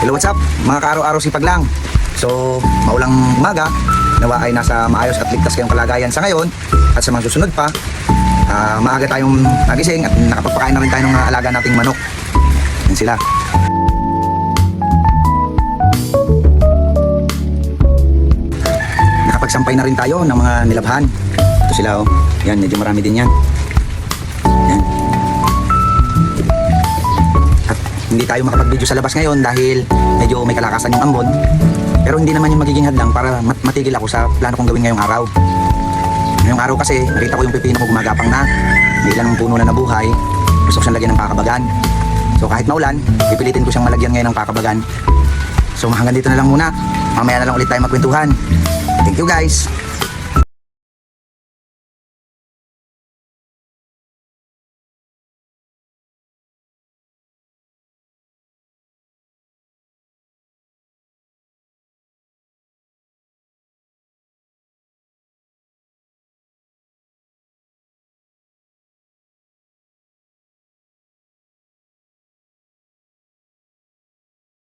Hello, what's up? Mga kaaraw-araw sipag lang. So, maulang umaga, nawa ay nasa maayos at ligtas kayong kalagayan sa ngayon at sa mga susunod pa. ah, maaga tayong nagising at nakapagpakain na rin tayo ng alaga nating manok. Yan sila. Nakapagsampay na rin tayo ng mga nilabhan. Ito sila oh. Yan, medyo marami din. Yan. Hindi tayo makapag-video sa labas ngayon dahil medyo may kalakasan yung ambon. Pero hindi naman yung magiging hadlang para mat- matigil ako sa plano kong gawin ngayong araw. Ngayong araw kasi nakita ko yung pipino ko gumagapang na. May ilang puno na nabuhay. Gusto ko siyang lagyan ng kakabagan. So kahit maulan, pipilitin ko siyang malagyan ngayon ng kakabagan. So hanggang dito na lang muna. Mamaya na lang ulit tayo magkwentuhan. Thank you guys.